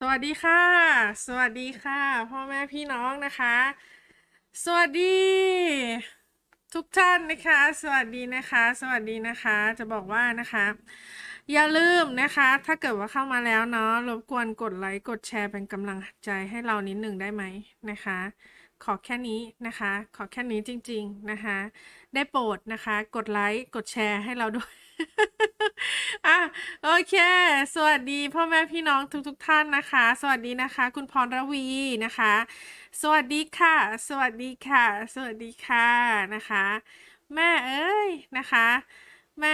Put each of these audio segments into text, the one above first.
สวัสดีค่ะ สวัสดีค่ะ พ่อแม่พี่น้องนะคะ สวัสดี ทุกท่านนะคะ สวัสดีนะคะ สวัสดีนะคะ จะบอกว่านะคะ อย่าลืมนะคะ ถ้าเกิดว่าเข้ามาแล้วเนาะรบกวนกดไลค์กดแชร์เป็นกำลังใจให้เรานิดหนึ่งได้ไหมนะคะ ขอแค่นี้นะคะ ขอแค่นี้จริง ๆนะคะ ได้โปรดนะคะ กดไลค์กดแชร์ให้เราด้วย อะโอเค สวัสดีพ่อแม่พี่น้องทุกๆทท่านนะคะ สวัสดีนะคะ คุณพรระวีนะคะ สวัสดีค่ะ สวัสดีค่ะ สวัสดีค่ะนะคะ แม่เอ้ยนะคะแม่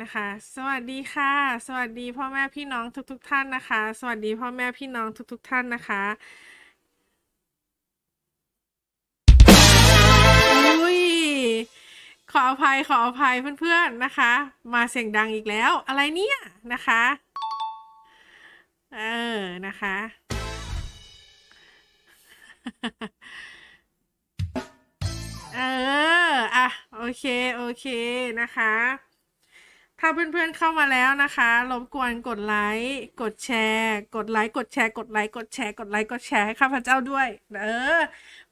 นะคะ สวัสดีค่ะ สวัสดีพ่อแม่พี่น้องทุกๆทท่านนะคะ สวัสดีพ่อแม่พี่น้องทุกๆทท่านนะคะ ขออภัยขออภัยเพื่อนๆนะคะ มาเสียงดังอีกแล้ว อะไรเนี่ยนะคะ เออนะคะ เอออะโอเค โอเคนะคะ ถ้าเพื่อนๆเข้ามาแล้วนะคะรบกวนกดไลค์กดแชร์ กดไลค์กดแชร์ กดไลค์กดแชร์กดไลค์กดแชร์ให้ข้าพเจ้าด้วย เออ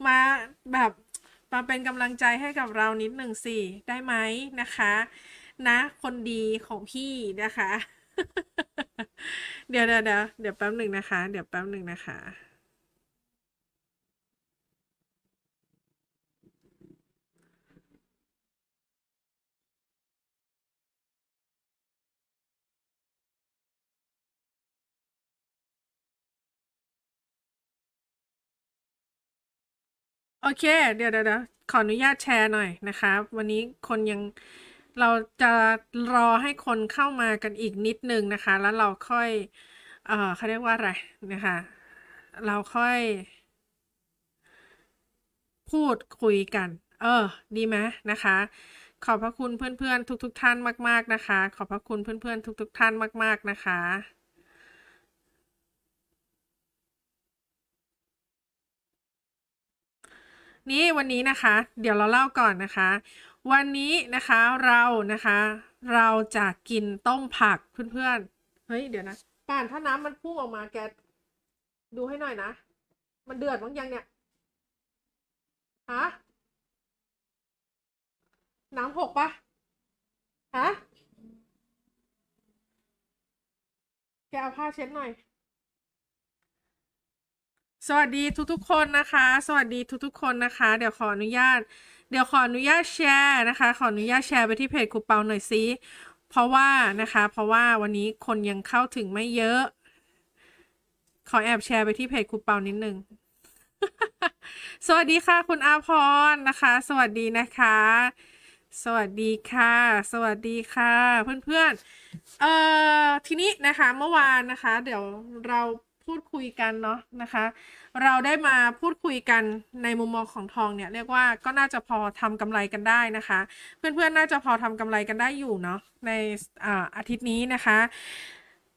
มาแบบ มาเป็นกำลังใจให้กับเรานิดหนึ่งสิได้ไหมนะคะ นะ คนดีของพี่นะคะ เดี๋ยวเดี๋ยวเดี๋ยวแป๊บหนึ่งนะคะ เดี๋ยวแป๊บหนึ่งนะคะ โอเค เดี๋ยวเดี๋ยวขออนุญาตแชร์หน่อยนะคะ วันนี้คนยังเราจะรอให้คนเข้ามากันอีกนิดนึงนะคะ แล้วเราค่อย เอ่อเขาเรียกว่าอะไรนะคะ เราค่อย พูดคุยกัน เออ ดีไหมนะคะ ขอบพระคุณเพื่อนๆทุก ๆ ท่านมาก ๆนะคะ ขอบพระคุณเพื่อนๆทุก ๆ ท่านมาก ๆนะคะ นี่วันนี้นะคะ เดี๋ยวเราเล่าก่อนนะคะ วันนี้นะคะเรานะคะ เราจะกินต้มผักเพื่อนๆเฮ้ยเดี๋ยวนะป่านถ้าน้ำมันพุ่งออกมาแกดูให้หน่อยนะ มันเดือดบ้างยังเนี่ยฮะน้ำหกปะฮะแกเอาผ้าเช็ดหน่อย สวัสดีทุกๆคนนะคะ สวัสดีทุกๆคนนะคะ เดี๋ยวขออนุญาต เดี๋ยวขออนุญาตแชร์นะคะ ขออนุญาตแชร์ไปที่เพจครูเปาหน่อยสิเพราะว่านะคะ เพราะว่าวันนี้คนยังเข้าถึงไม่เยอะ ขอแอบแชร์ไปที่เพจครูเปานิดนึง สวัสดีค่ะ คุณอาพรนะคะ สวัสดีนะคะ สวัสดีค่ะ สวัสดีค่ะ เพื่อนๆ เอ่อทีนี้นะคะเมื่อวานนะคะ เดี๋ยวเราพูดคุยกันเนาะนะคะ เราได้มาพูดคุยกันในมุมมองของทองเนี่ยเรียกว่าก็น่าจะพอทำกำไรกันได้นะคะ เพื่อนๆน่าจะพอทำกำไรกันได้อยู่เนาะในอ่าอาทิตย์นี้นะคะ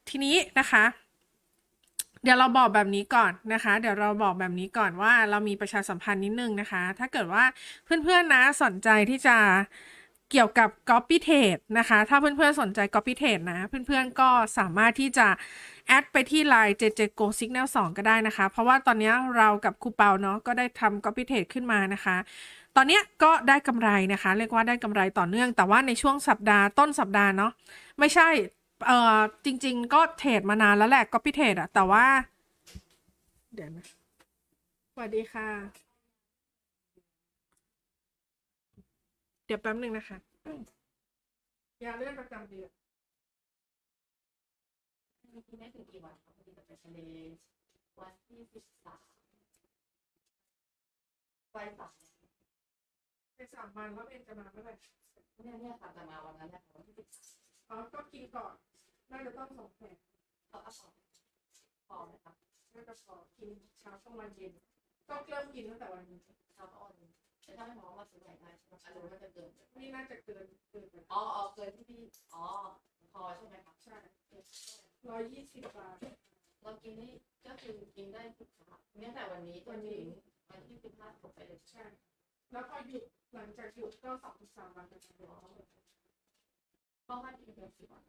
ทีนี้นะคะเดี๋ยวเราบอกแบบนี้ก่อนนะคะ เดี๋ยวเราบอกแบบนี้ก่อนว่าเรามีประชาสัมพันธ์นิดนึงนะคะ ถ้าเกิดว่าเพื่อนๆนะสนใจที่จะ เกี่ยวกับ Copy Trade นะคะ ถ้าเพื่อนๆสนใจ Copy Trade นะ เพื่อนๆก็สามารถที่จะแอดไปที่ Line JJ Go Signal 2 ก็ได้นะคะ เพราะว่าตอนนี้เรากับครูเปาเนาะก็ได้ทำ Copy Trade ขึ้นมานะคะ ตอนนี้ก็ได้กำไรนะคะ เรียกว่าได้กำไรต่อเนื่อง แต่ว่าในช่วงสัปดาห์ต้นสัปดาห์เนาะไม่ใช่เอ่อจริง ๆ ก็เทรดมานานแล้วแหละ Copy Trade อะแต่ว่า เดี๋ยวนะสวัสดีค่ะ เดี๋ยวแป๊บหนึ่งนะคะยาเลื่อนประจำเดือนมีที่ไม่ถึงกี่วันครับพอดีจะไปทะเลวันที่สิบสามไปสามในสามวันแล้วเองจะมาเมื่อไหร่เนี่ยเนี่ยค่ะแต่มาวันนั้นแหละค่ะวันที่สิบสามอ๋อก็กินก่อนน่าจะต้องสองแผงเขาเอาของพอไหมครับน่าจะพอกินเช้ากลางวันเย็นต้องเริ่มกินตั้งแต่วันนี้เช้าก็ออน แต่ถ้าไม่พอมาซื้อใหม่ได้ใช่ไหมคะหรือว่าจะเกินนี่น่าจะเกินเกินไปอ๋ออ๋อเกินที่พี่อ๋อพอใช่ไหมครับใช่ร้อยยี่สิบบาทเรากินนี่ก็คือกินได้สิบสามเนี่ยแต่วันนี้จนถึงวันที่สิบห้าจบไปเลยใช่ แล้วพอหยุดหลังจากหยุดก็สองถึงสามวันจะอ๋อเพราะว่ากินเกินสิบวัน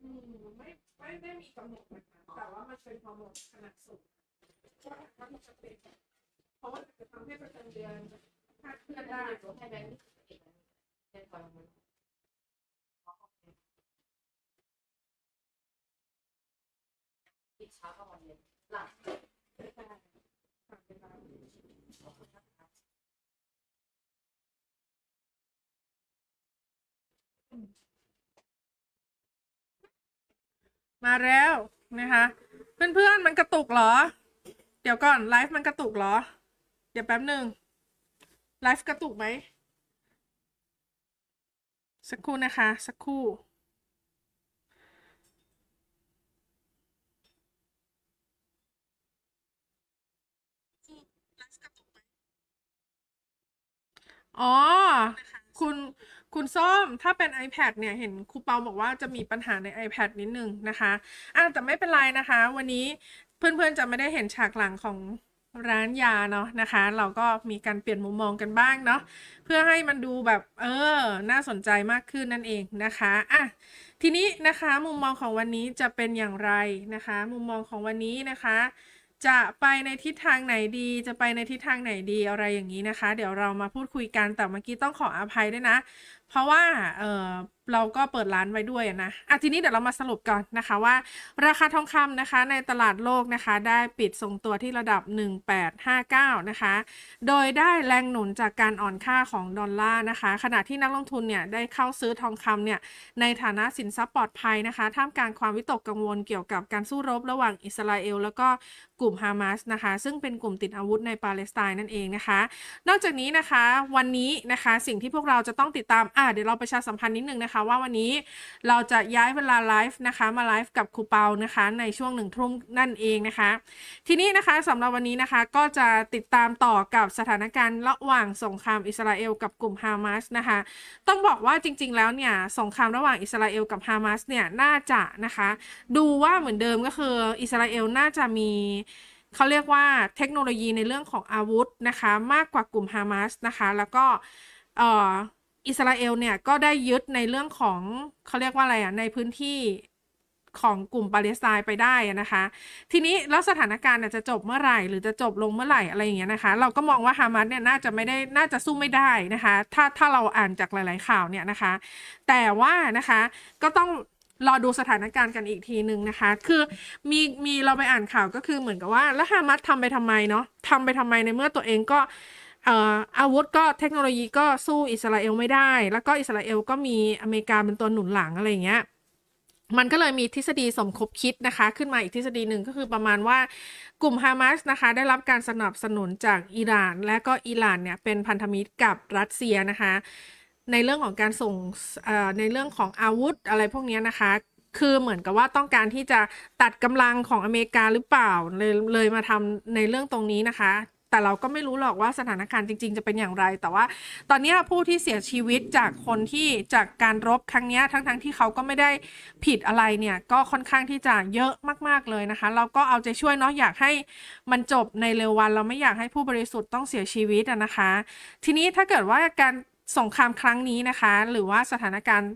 อืมไม่ไม่ได้มีกำหนดนะคะแต่ว่ามันเป็นฮอร์โมนขนาดสูงก็ถ้ามันจะเป็นเพราะว่าจะทำให้ประจำเดือน คลาเพื่อนได้ให้แบงค์เองเรียนก่อนมันติดเช้ากับวันเย็นหลังไม่ได้ผ่านเวลาขอบคุณนะคะมาแล้วนะคะเพื่อนๆมันกระตุกเหรอ เดี๋ยวก่อนไลฟ์มันกระตุกเหรอ เดี๋ยวแป๊บหนึ่ง ไลฟ์กระตุกไหม สักครู่นะคะ สักครู่ อ๋อ คุณ คุณส้ม ถ้าเป็น iPad เนี่ย เห็นครูเปาบอกว่าจะมีปัญหาใน iPad นิดนึงนะคะอะแต่ไม่เป็นไรนะคะ วันนี้เพื่อนๆจะไม่ได้เห็นฉากหลังของ ร้านยาเนาะนะคะ เราก็มีการเปลี่ยนมุมมองกันบ้างเนาะเพื่อให้มันดูแบบเออ น่าสนใจมากขึ้นนั่นเองนะคะอะทีนี้นะคะมุมมองของวันนี้จะเป็นอย่างไรนะคะ มุมมองของวันนี้นะคะ จะไปในทิศทางไหนดี จะไปในทิศทางไหนดีอะไรอย่างนี้นะคะ เดี๋ยวเรามาพูดคุยกันแต่เมื่อกี้ต้องขออภัยด้วยนะเพราะว่าเออเราก็เปิดร้านไว้ด้วยนะอะทีนี้เดี๋ยวเรามาสรุปก่อนนะคะว่า ราคาทองคำนะคะในตลาดโลกนะคะได้ปิดทรงตัวที่ระดับ 1859 นะคะ โดยได้แรงหนุนจากการอ่อนค่าของดอลลาร์นะคะ ขณะที่นักลงทุนเนี่ยได้เข้าซื้อทองคำเนี่ยในฐานะสินทรัพย์ปลอดภัยนะคะ ท่ามกลางความวิตกกังวลเกี่ยวกับการสู้รบระหว่างอิสราเอล แล้วก็กลุ่มฮามาสนะคะ ซึ่งเป็นกลุ่มติดอาวุธในปาเลสไตน์นั่นเองนะคะ นอกจากนี้นะคะวันนี้นะคะสิ่งที่พวกเราจะต้องติดตามอะเดี๋ยวเราประชาสัมพันธ์นิดนึงนะคะ ว่าวันนี้เราจะย้ายเวลาไลฟ์นะคะ มาไลฟ์กับครูเปานะคะ ในช่วงหนึ่งทุ่มนั่นเองนะคะ ทีนี้นะคะสำหรับวันนี้นะคะก็จะติดตามต่อกับสถานการณ์ระหว่างสงครามอิสราเอลกับกลุ่มฮามาสนะคะ ต้องบอกว่าจริง ๆ แล้วเนี่ยสงครามระหว่างอิสราเอลกับฮามาสเนี่ยน่าจะนะคะ ดูว่าเหมือนเดิมก็คืออิสราเอลน่าจะมีเขาเรียกว่าเทคโนโลยีในเรื่องของอาวุธนะคะ มากกว่ากลุ่มฮามาสนะคะ แล้วก็เอ่อ อิสราเอลเนี่ยก็ได้ยึดในเรื่องของเขาเรียกว่าอะไรอะในพื้นที่ของกลุ่มปาเลสไตน์ไปได้นะคะ ทีนี้แล้วสถานการณ์จะจบเมื่อไหร่ หรือจะจบลงเมื่อไหร่อะไรอย่างเงี้ยนะคะ เราก็มองว่าฮามาสเนี่ยน่าจะไม่ได้น่าจะสู้ไม่ได้นะคะ ถ้าถ้าเราอ่านจากหลาย ๆ ข่าวเนี่ยนะคะ แต่ว่านะคะก็ต้องรอดูสถานการณ์กันอีกทีหนึ่งนะคะ คือมีมีเราไปอ่านข่าวก็คือเหมือนกับว่า แล้วฮามาสทำไปทำไมเนาะทำไปทำไมในเมื่อตัวเองก็ อาวุธก็เทคโนโลยีก็สู้อิสราเอลไม่ได้ แล้วก็อิสราเอลก็มีอเมริกาเป็นตัวหนุนหลังอะไรเงี้ยมันก็เลยมีทฤษฎีสมคบคิดนะคะ ขึ้นมาอีกทฤษฎีหนึ่งก็คือประมาณว่ากลุ่มฮามาสนะคะ ได้รับการสนับสนุนจากอิหร่าน และก็อิหร่านเนี่ยเป็นพันธมิตรกับรัสเซียนะคะ ในเรื่องของการส่งในเรื่องของอาวุธอะไรพวกนี้นะคะ คือเหมือนกับว่าต้องการที่จะตัดกำลังของอเมริกาหรือเปล่าเลยเลยมาทำในเรื่องตรงนี้นะคะ แต่เราก็ไม่รู้หรอกว่าสถานการณ์จริง ๆ จะเป็นอย่างไร แต่ว่า ตอนนี้ผู้ที่เสียชีวิตจากคนที่จากการรบครั้งนี้ทั้งๆที่เขาก็ไม่ได้ผิดอะไรเนี่ย ก็ค่อนข้างที่จะเยอะมากๆเลยนะคะ เราก็เอาใจช่วยเนาะอยากให้มันจบในเร็ววัน เราไม่อยากให้ผู้บริสุทธิ์ต้องเสียชีวิตนะคะ ทีนี้ถ้าเกิดว่าการสงครามครั้งนี้นะคะ หรือว่าสถานการณ์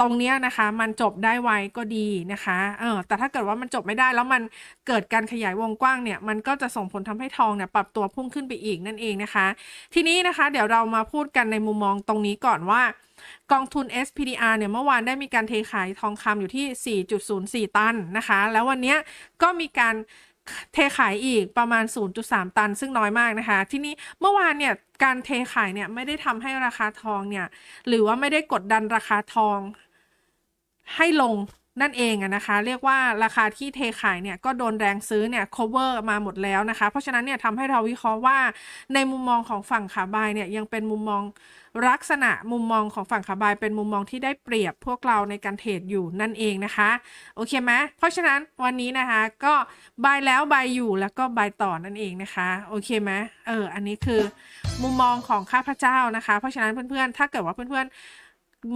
ตรงเนี้ยนะคะ มันจบได้ไวก็ดีนะคะเออแต่ถ้าเกิดว่ามันจบไม่ได้แล้วมันเกิดการขยายวงกว้างเนี่ย มันก็จะส่งผลทำให้ทองเนี่ยปรับตัวพุ่งขึ้นไปอีกนั่นเองนะคะ ทีนี้นะคะเดี๋ยวเรามาพูดกันในมุมมองตรงนี้ก่อนว่ากองทุน SPDR เนี่ยเมื่อวานได้มีการเทขายทองคำอยู่ที่ 4.04 ตันนะคะ แล้ววันนี้ก็มีการ เทขายอีกประมาณ 0.3 ตัน ซึ่งน้อยมากนะคะ ที่นี้เมื่อวานเนี่ยการเทขายเนี่ยไม่ได้ทำให้ราคาทองเนี่ยหรือว่าไม่ได้กดดันราคาทองให้ลงนั่นเองอะนะคะ เรียกว่าราคาที่เทขายเนี่ยก็โดนแรงซื้อเนี่ย cover มาหมดแล้วนะคะ เพราะฉะนั้นเนี่ยทำให้เราวิเคราะห์ว่าในมุมมองของฝั่งขาบายเนี่ยยังเป็นมุมมอง ลักษณะมุมมองของฝั่งขาบายเป็นมุมมองที่ได้เปรียบพวกเราในการเทรดอยู่นั่นเองนะคะ โอเคไหมเพราะฉะนั้นวันนี้นะคะก็บายแล้วบายอยู่แล้วก็บายต่อนั่นเองนะคะ โอเคไหมเออ อันนี้คือมุมมองของข้าพเจ้านะคะ เพราะฉะนั้นเพื่อนๆ ถ้าเกิดว่าเพื่อนๆ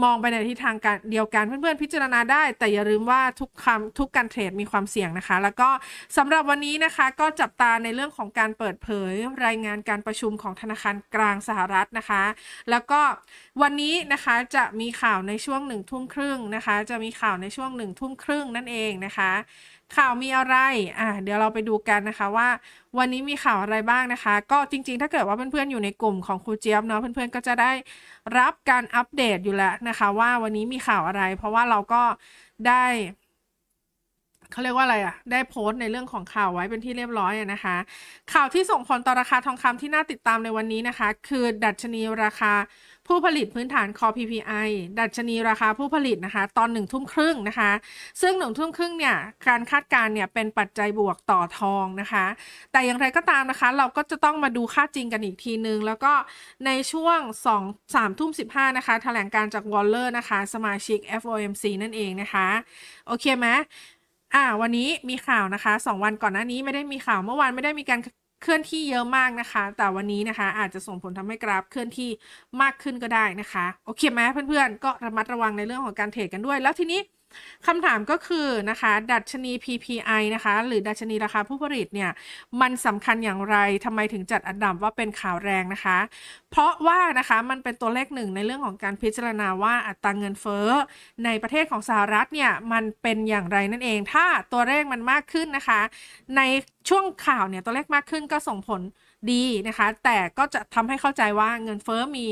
มองไปในทิศทางการเดียวกันเพื่อนๆพิจารณาได้ แต่อย่าลืมว่าทุกคำทุกการเทรดมีความเสี่ยงนะคะ แล้วก็สำหรับวันนี้นะคะก็จับตาในเรื่องของการเปิดเผยรายงานการประชุมของธนาคารกลางสหรัฐนะคะ แล้วก็วันนี้นะคะจะมีข่าวในช่วงหนึ่งทุ่มครึ่งนะคะ จะมีข่าวในช่วงหนึ่งทุ่มครึ่งนั่นเองนะคะ ข่าวมีอะไร อะเดี๋ยวเราไปดูกันนะคะว่า วันนี้มีข่าวอะไรบ้างนะคะ ก็จริง ๆ ถ้าเกิดว่าเพื่อนๆอยู่ในกลุ่มของครูเจี๊ยบเนาะเพื่อนๆก็จะได้รับการอัปเดตอยู่แล้วนะคะ ว่าวันนี้มีข่าวอะไร เพราะว่าเราก็ได้เขาเรียกว่าอะไรอะ ได้โพสต์ในเรื่องของข่าวไว้เป็นที่เรียบร้อยนะคะ ข่าวที่ส่งผลต่อราคาทองคำที่น่าติดตามในวันนี้นะคะ คือดัชนีราคา ผู้ผลิตพื้นฐาน Core PPI ดัชนีราคาผู้ผลิตนะคะ ตอนหนึ่งทุ่มครึ่งนะคะ ซึ่งหนึ่งทุ่มครึ่งเนี่ยการคาดการณ์เนี่ยเป็นปัจจัยบวกต่อทองนะคะ แต่อย่างไรก็ตามนะคะ เราก็จะต้องมาดูค่าจริงกันอีกทีนึง แล้วก็ในช่วง 2 3ทุ่ม15นะคะแถลงการจากวอลเลอร์นะคะ สมาชิก FOMC นั่นเองนะคะ โอเคไหมอ่าวันนี้มีข่าวนะคะสองวันก่อนหน้านี้ไม่ได้มีข่าวเมื่อวานไม่ได้มีการ เคลื่อนที่เยอะมากนะคะ แต่วันนี้นะคะ อาจจะส่งผลทำให้กราฟเคลื่อนที่มากขึ้นก็ได้นะคะ โอเคไหมเพื่อนๆ ก็ระมัดระวังในเรื่องของการเทรดกันด้วย แล้วทีนี้ คำถามก็คือนะคะ ดัชนี PPI นะคะ หรือดัชนีราคาผู้ผลิตเนี่ย มันสำคัญอย่างไรทำไมถึงจัดอันดับว่าเป็นข่าวแรงนะคะ เพราะว่านะคะมันเป็นตัวเลขหนึ่งในเรื่องของการพิจารณาว่าอัตราเงินเฟ้อ ในประเทศของสหรัฐเนี่ย มันเป็นอย่างไรนั่นเอง ถ้าตัวเลขมันมากขึ้นนะคะ ในช่วงข่าวเนี่ยตัวเลขมากขึ้นก็ส่งผล ดีนะคะ แต่ก็จะทำให้เข้าใจว่าเงินเฟ้อมี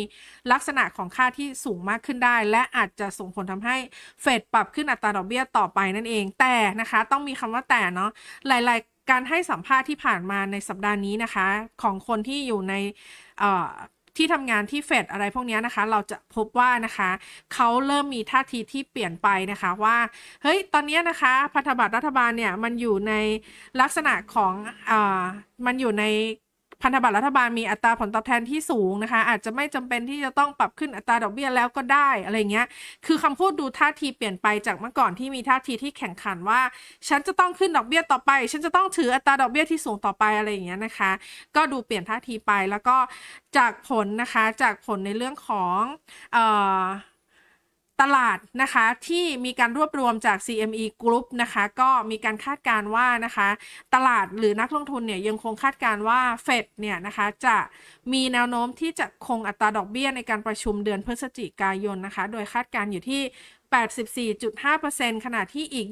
ลักษณะของค่าที่สูงมากขึ้นได้ และอาจจะส่งผลทำให้เฟดปรับขึ้นอัตราดอกเบี้ยต่อไปนั่นเอง แต่นะคะต้องมีคำว่าแต่เนาะหลาย ๆ การให้สัมภาษณ์ที่ผ่านมาในสัปดาห์นี้นะคะ ของคนที่อยู่ในที่ทำงานที่เฟดอะไรพวกนี้นะคะ เราจะพบว่านะคะเขาเริ่มมีท่าทีที่เปลี่ยนไปนะคะว่าเฮ้ยตอนเนี้ยนะคะพันธบัตรรัฐบาลเนี่ยมันอยู่ในลักษณะของอ่ามันอยู่ใน พันธบัตรรัฐบาลมีอัตราผลตอบแทนที่สูงนะคะ อาจจะไม่จำเป็นที่จะต้องปรับขึ้นอัตราดอกเบี้ยแล้วก็ได้อะไรเงี้ย คือคำพูดดูท่าทีเปลี่ยนไปจากเมื่อก่อนที่มีท่าทีที่แข่งขันว่า ฉันจะต้องขึ้นดอกเบี้ยต่อไป ฉันจะต้องถืออัตราดอกเบี้ยที่สูงต่อไปอะไรอย่างเงี้ยนะคะ ก็ดูเปลี่ยนท่าทีไปแล้วก็จากผลนะคะจากผลในเรื่องของเอ่อ ตลาดนะคะที่มีการรวบรวมจาก CME Group นะคะก็มีการคาดการว่านะคะตลาดหรือนักลงทุนเนี่ยยังคงคาดการว่าเฟดเนี่ยนะคะจะมีแนวโน้มที่จะคงอัตราดอกเบี้ยในการประชุมเดือนพฤศจิกายนนะคะโดยคาดการอยู่ที่ 84.5%ขณะที่อีก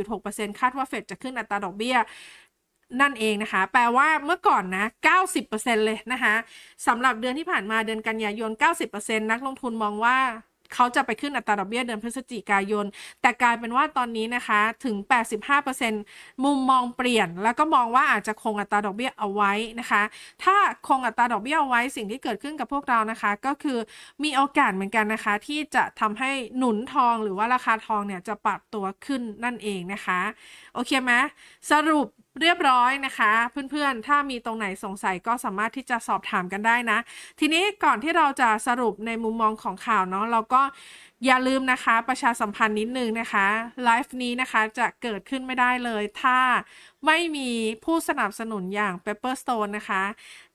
24.6%คาดว่าเฟดจะขึ้นอัตราดอกเบี้ยนั่นเองนะคะ แปลว่าเมื่อก่อนนะ 90%เลยนะคะสำหรับเดือนที่ผ่านมาเดือนกันยายน 90%นักลงทุนมองว่า เขาจะไปขึ้นอัตราดอกเบี้ยเดือนพฤศจิกายน แต่กลายเป็นว่าตอนนี้นะคะถึง 85%มุมมองเปลี่ยน แล้วก็มองว่าอาจจะคงอัตราดอกเบี้ยเอาไว้นะคะ ถ้าคงอัตราดอกเบี้ยเอาไว้สิ่งที่เกิดขึ้นกับพวกเรานะคะ ก็คือมีโอกาสเหมือนกันนะคะ ที่จะทำให้หนุนทองหรือว่าราคาทองเนี่ยจะปรับตัวขึ้นนั่นเองนะคะ โอเคไหมสรุป เรียบร้อยนะคะ เพื่อนๆ ถ้ามีตรงไหนสงสัยก็สามารถที่จะสอบถามกันได้นะ ทีนี้ก่อนที่เราจะสรุปในมุมมองของข่าวเนาะเราก็อย่าลืมนะคะ ประชาสัมพันธ์นิดนึงนะคะไลฟ์นี้นะคะจะเกิดขึ้นไม่ได้เลย ถ้าไม่มีผู้สนับสนุนอย่าง Pepperstone นะคะ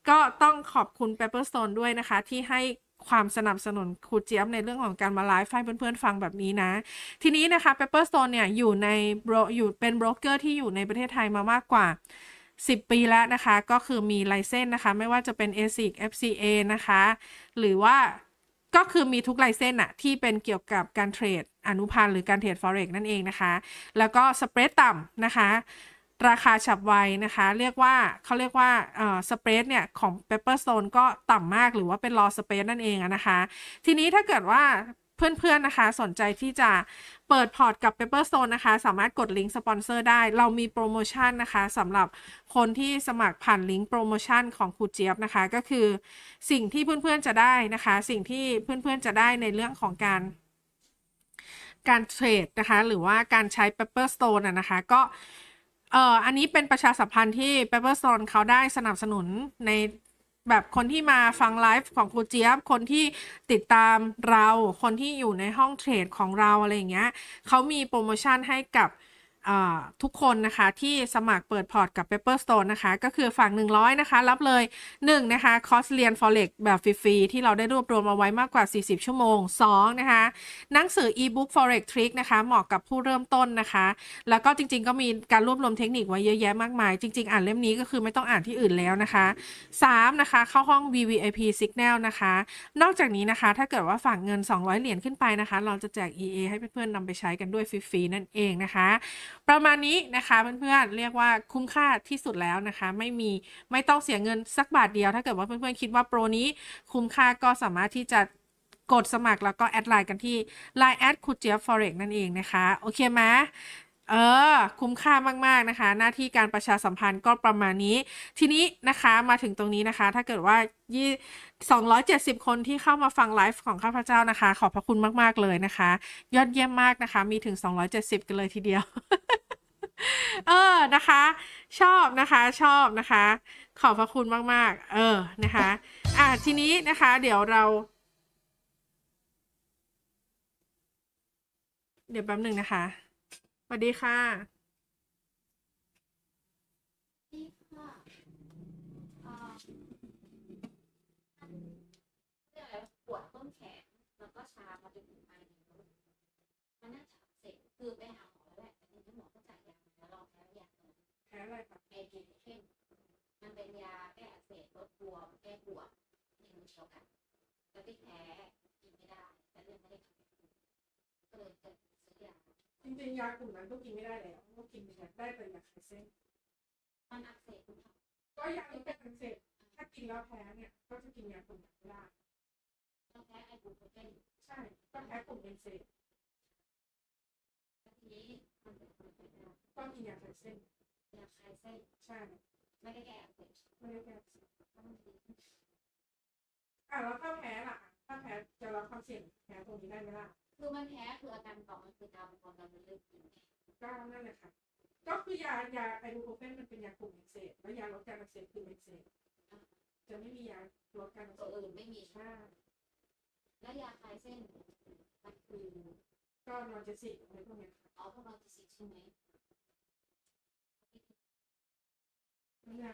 ก็ต้องขอบคุณ Pepperstone ด้วยนะคะ ที่ให้ ความสนับสนุนครูเจี๊ยบในเรื่องของการมาไลฟ์ให้เพื่อนๆฟังแบบนี้นะ ทีนี้นะคะ Pepperstone เนี่ยอยู่ในบรอยู่เป็นโบรกเกอร์ที่อยู่ในประเทศไทยมามากกว่า 10 ปีแล้วนะคะ ก็คือมีไลเซนส์นะคะ ไม่ว่าจะเป็น ASIC FCA นะคะ หรือว่าก็คือมีทุกไลเซนส์อะที่เป็นเกี่ยวกับการเทรดอนุพันธ์หรือการเทรด Forex นั่นเองนะคะ แล้วก็สเปรดต่ำนะคะ ราคาฉับไวนะคะ เรียกว่าเขาเรียกว่าเอ่อสเปรดเนี่ยของ Pepperstone ก็ต่ำมากหรือว่าเป็นรอสเปรดนั่นเองนะคะ ทีนี้ถ้าเกิดว่าเพื่อนๆ นะคะ สนใจที่จะเปิดพอร์ตกับ Pepperstone นะคะ สามารถกดลิงก์สปอนเซอร์ได้ เรามีโปรโมชั่นนะคะสำหรับคนที่สมัครผ่านลิงก์โปรโมชั่นของครูเจี๊ยบนะคะ ก็คือสิ่งที่เพื่อนๆ จะได้นะคะ สิ่งที่เพื่อนๆ จะได้ในเรื่องของการการเทรดนะคะ หรือว่าการใช้ Pepperstone อะนะคะ ก็ เอ่ออันนี้เป็นประชาสัมพันธ์ที่ Pepperstone เขาได้สนับสนุนในแบบคนที่มาฟังไลฟ์ของครูเจี๊ยบ คนที่ติดตามเรา คนที่อยู่ในห้องเทรดของเราอะไรอย่างเงี้ยเขามีโปรโมชั่นให้กับ ทุกคนนะคะที่สมัครเปิดพอร์ตกับ Pepperstone นะคะ ก็คือฝั่ง 100 นะคะ รับเลย 1 นะคะคอร์สเรียน Forex แบบฟรีๆ ที่เราได้รวบรวมเอาไว้มากกว่า 40 ชั่วโมง 2 นะคะหนังสือ e-book Forex Trick นะคะเหมาะกับผู้เริ่มต้นนะคะ แล้วก็จริงๆ ก็มีการรวบรวมเทคนิคไว้เยอะแยะมากมาย จริงๆ อ่านเล่มนี้ก็คือไม่ต้องอ่านที่อื่นแล้วนะคะ 3 นะคะเข้าห้อง VVIP Signal นะคะ นอกจากนี้นะคะถ้าเกิดว่าฝากเงิน 200 เหรียญขึ้นไปนะคะ เราจะแจก EA ให้เพื่อนๆนำไปใช้กันด้วยฟรีๆนั่นเองนะคะ ประมาณนี้นะคะเพื่อนๆเรียกว่าคุ้มค่าที่สุดแล้วนะคะ ไม่มีไม่ต้องเสียเงินสักบาทเดียว ถ้าเกิดว่าเพื่อนๆคิดว่าโปรนี้คุ้มค่าก็สามารถที่จะกดสมัครแล้วก็แอดไลน์กันที่ Line แอดคูเจีย forex นั่นเองนะคะ โอเคไหม เออคุ้มค่ามาก ๆ นะคะ หน้าที่การประชาสัมพันธ์ก็ประมาณนี้ ทีนี้นะคะมาถึงตรงนี้นะคะ ถ้าเกิดว่ายี่270 คนที่เข้ามาฟังไลฟ์ของข้าพเจ้านะคะ ขอบพระคุณมาก ๆ เลยนะคะ ยอดเยี่ยมมากนะคะ มีถึง 270 กันเลยทีเดียว เออนะคะ ชอบนะคะ ชอบนะคะ ขอบพระคุณมาก ๆ เออนะคะ อะทีนี้นะคะ เดี๋ยวเรา เดี๋ยวแป๊บหนึ่งนะคะ วัสดีค่ะที่ค่ะอ่าเรียกอะไรปวดต้นแขนแล้วก็ชามาจนถึงปลายนิ้วมันน่าจะอักเสบคือไปหาหมอแล้วแหละแต่ทีนี้หมอก็จ่ายยามาแล้วลองแพ้ยาตัวแพ้อะไรคะเอจีเข้มมันเป็นยาแก้อักเสบลดบวมแก้ปวดในมือเดียวกันแล้วที่แพ้กินไม่ได้แต่เรื่องไม่ได้ทำก็เลยจะซื้อยา จริงๆยากลุ่มนั้นก็กินไม่ได้แล้วก็กินได้แต่ยาคลายเส้นมันอักเสบคุณทก็ยาลดการอักเสบถ้ากินแล้วแพ้เนี่ย ก็จะกินยากลุ่มนั้นไม่ได้ำเราแพ้ไอบูโปรเจนใช่ก็แพ้กลุ่มเอนเซแล้วทีนี้มันเป็นคนเป็นยาก็กินยาคลายเส้นยาคลายเส้นใช่ไม่ได้แก้อักเสบไม่ได้แก้อักเสบต้องดีอะแล้วถ้าแพ้ล่ะ ถ้าแพ้จะรับความเสี่ยงแพ้ตรงนี้ได้ไหมล่ะคือมันแพ้คืออาการต่อมันคือตามความดันมันเริ่มกินไงก็นั่นแหละค่ะ ก็คือยายาไอบูโปรเฟนมันเป็นยากลุ่มเอนเซแล้วยาลดการอักเสบคือเอนเซจะไม่มียาลดการอักเสตัวบอื่นไม่มีใช่แล้วยาคลายเส้นมันคือก็นอนเจสิกอะไรพวกเนี้ยค่ะเอาพวกเราจะสิใช่ไหมไม่ได้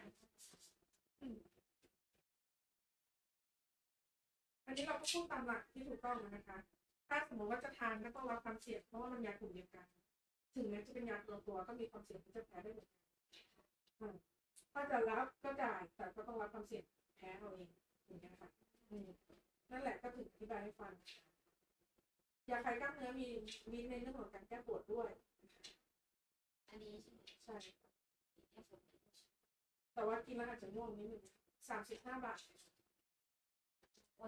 อันนี้เราก็พูดตามหลักที่ถูกต้องนะคะ ถ้าสมมติว่าจะทานก็ต้องรับความเสี่ยงเพราะว่ามันยากลุ่มเดียวกัน ถึงแม้จะเป็นยาตัวตัวก็มีความเสี่ยงที่จะแพ้ได้เหมือนกันถ้าจะรับก็จ่ายแต่ก็ต้องรับความเสี่ยงแพ้เอาเองอย่างเงี้ค่ะนั่นแหละก็ถึงอธิบายให้ฟังยาคลายกล้ามเนื้อมีมีในเรื่องของการแก้ปวดด้วย อันนี้ใช่แค่ส่วนหนึ่งแต่ว่ากินแล้วอาจจะง่วงนิดนึงสามสิบห้าบาท ช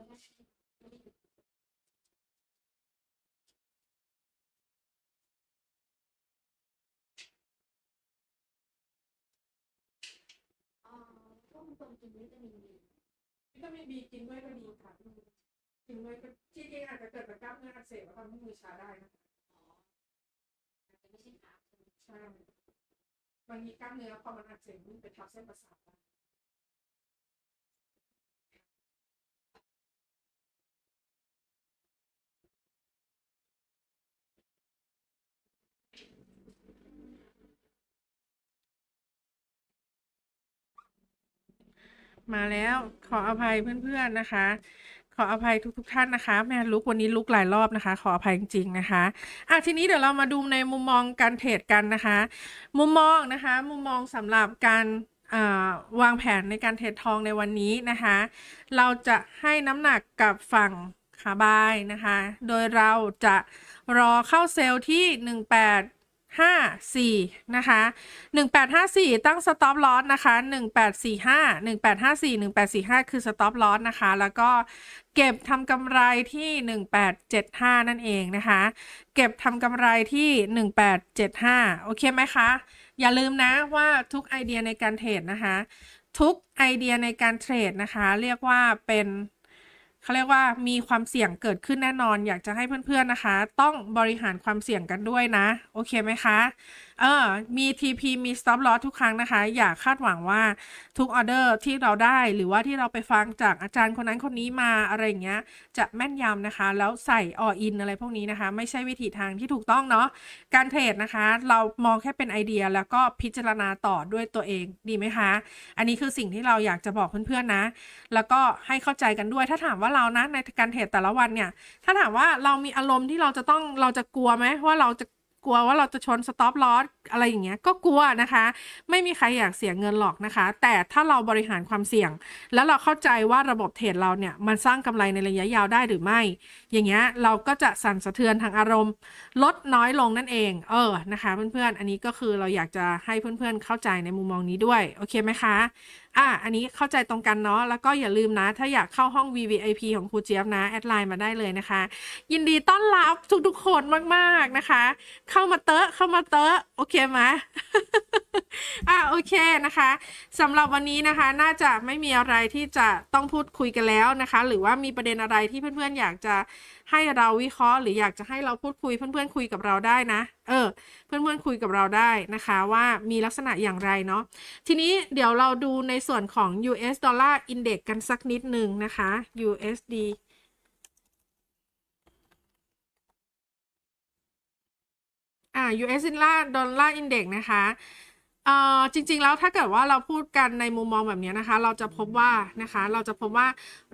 ่วงคนกินวิตามินดีวิตามินบีกินด้วยก็ดีค่ะกินด้วยก็จริงๆอาจจะเกิดจากกล้ามเนื้ออักเสบแล้วทำให้มือชาได้นะคะอ๋ออาจจะไม่ใช่ขาใช่ไหมใช่มันมีกล้ามเนื้อพอมันอักเสบมันไปทับเส้นประสาทได้ มาแล้วขออภัยเพื่อนๆนะคะ ขออภัยทุกๆท่านนะคะ แม่ลุกวันนี้ลุกหลายรอบนะคะ ขออภัยจริง ๆนะคะอะทีนี้เดี๋ยวเรามาดูในมุมมองการเทรดกันนะคะ มุมมองนะคะ มุมมองสำหรับการวางแผนในการเทรดทองในวันนี้นะคะ เราจะให้น้ำหนักกับฝั่งขาบายนะคะ โดยเราจะรอเข้าเซลล์ที่ 1854 นะคะ 1854 ตั้ง stop loss นะคะ 1845 1854 1845 คือ stop loss นะคะ แล้วก็เก็บทำกำไรที่ 1875 นั่นเองนะคะ เก็บทำกำไรที่ 1875 โอเคไหมคะ อย่าลืมนะว่าทุกไอเดียในการเทรดนะคะ ทุกไอเดียในการเทรดนะคะ เรียกว่าเป็น เขาเรียกว่ามีความเสี่ยงเกิดขึ้นแน่นอน อยากจะให้เพื่อนๆนะคะ ต้องบริหารความเสี่ยงกันด้วยนะ โอเคไหมคะ เออมี TP มี stop loss ทุกครั้งนะคะ อย่าคาดหวังว่าทุกออเดอร์ที่เราได้หรือว่าที่เราไปฟังจากอาจารย์คนนั้นคนนี้มาอะไรอย่างเงี้ย จะแม่นยำนะคะ แล้วใส่ all in อะไรพวกนี้นะคะ ไม่ใช่วิธีทางที่ถูกต้องเนาะการเทรดนะคะ เรามองแค่เป็นไอเดียแล้วก็พิจารณาต่อด้วยตัวเองดีไหมคะ อันนี้คือสิ่งที่เราอยากจะบอกเพื่อนๆนะ แล้วก็ให้เข้าใจกันด้วยถ้าถามว่าเรานะในการเทรดแต่ละวันเนี่ย ถ้าถามว่าเรามีอารมณ์ที่เราจะต้องเราจะกลัวไหมว่าเราจะ กลัวว่าเราจะชนสต็อปลอสอะไรอย่างเงี้ยก็กลัวนะคะ ไม่มีใครอยากเสียเงินหรอกนะคะ แต่ถ้าเราบริหารความเสี่ยง แล้วเราเข้าใจว่าระบบเทรดเราเนี่ยมันสร้างกำไรในระยะยาวได้หรือไม่ อย่างเงี้ยเราก็จะสั่นสะเทือนทางอารมณ์ ลดน้อยลงนั่นเอง เออนะคะ เพื่อนๆอันนี้ก็คือเราอยากจะให้เพื่อนๆเข้าใจในมุมมองนี้ด้วยโอเคไหมคะ อะอันนี้เข้าใจตรงกันเนาะแล้วก็อย่าลืมนะ ถ้าอยากเข้าห้อง VVIP ของครูเจี๊ยบนะ แอดไลน์มาได้เลยนะคะ ยินดีต้อนรับทุกๆคนมากๆนะคะ เข้ามาเตอะเข้ามาเตอะโอเคไหมอะโอเคนะคะสำหรับวันนี้นะคะ น่าจะไม่มีอะไรที่จะต้องพูดคุยกันแล้วนะคะ หรือว่ามีประเด็นอะไรที่เพื่อนๆอยากจะ ให้เราวิเคราะห์หรืออยากจะให้เราพูดคุยเพื่อนๆคุยกับเราได้นะ เออ เพื่อนๆคุยกับเราได้นะคะว่ามีลักษณะอย่างไรเนาะทีนี้เดี๋ยวเราดูในส่วนของ US Dollar Index กันสักนิดหนึ่งนะคะ USD อ่า US Dollar Dollar Index นะคะ เอ่อจริงๆแล้วถ้าเกิดว่าเราพูดกันในมุมมองแบบนี้นะคะ เราจะพบว่านะคะเราจะพบว่า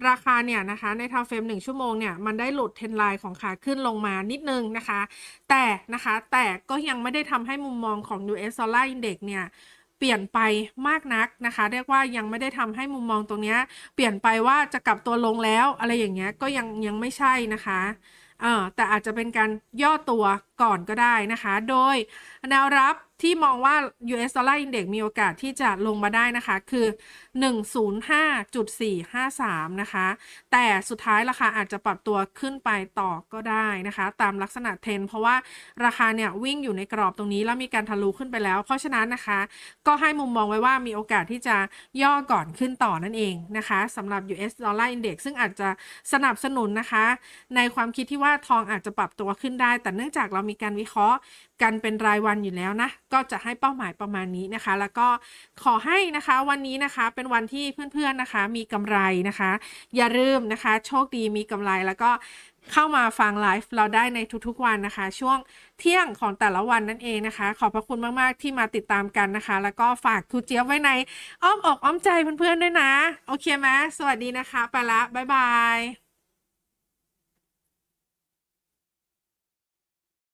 ราคาเนี่ยนะคะในทาวเฟรม1ชั่วโมงเนี่ยมันได้หลุดเทรนไลน์ของขาขึ้นลงมานิดนึงนะคะ แต่นะคะแต่ก็ยังไม่ได้ทำให้มุมมองของ US Dollar Index เนี่ยเปลี่ยนไปมากนักนะคะ เรียกว่ายังไม่ได้ทำให้มุมมองตรงเนี้ยเปลี่ยนไปว่าจะกลับตัวลงแล้ว อะไรอย่างเงี้ยก็ยังยังไม่ใช่นะคะเออแต่อาจจะเป็นการย่อตัวก่อนก็ได้นะคะ โดยแนวรับ ที่มองว่า US Dollar Index มีโอกาสที่จะลงมาได้นะคะ คือ 105.453 นะคะ แต่สุดท้ายราคาอาจจะปรับตัวขึ้นไปต่อก็ได้นะคะ ตามลักษณะเทรนเพราะว่าราคาเนี่ยวิ่งอยู่ในกรอบตรงนี้แล้วมีการทะลุขึ้นไปแล้ว เพราะฉะนั้นนะคะ ก็ให้มุมมองไว้ว่ามีโอกาสที่จะย่อก่อนขึ้นต่อนั่นเองนะคะสำหรับ US Dollar Index ซึ่งอาจจะสนับสนุนนะคะ ในความคิดที่ว่าทองอาจจะปรับตัวขึ้นได้ แต่เนื่องจากเรามีการวิเคราะห์กันเป็นรายวันอยู่แล้วนะก็จะให้เป้าหมายประมาณนี้นะคะ แล้วก็ขอให้นะคะวันนี้นะคะเป็นเป็นวันที่เพื่อนๆนะคะ มีกำไรนะคะ อย่าลืมนะคะ โชคดีมีกำไรแล้วก็เข้ามาฟังไลฟ์เราได้ในทุกๆวันนะคะ ช่วงเที่ยงของแต่ละวันนั่นเองนะคะ ขอบพระคุณมากๆที่มาติดตามกันนะคะ แล้วก็ฝากครูเจี๊ยบไว้ในอ้อมอกอ้อมใจเพื่อนๆด้วยนะ โอเคไหมสวัสดีนะคะ ไปละบ๊ายบาย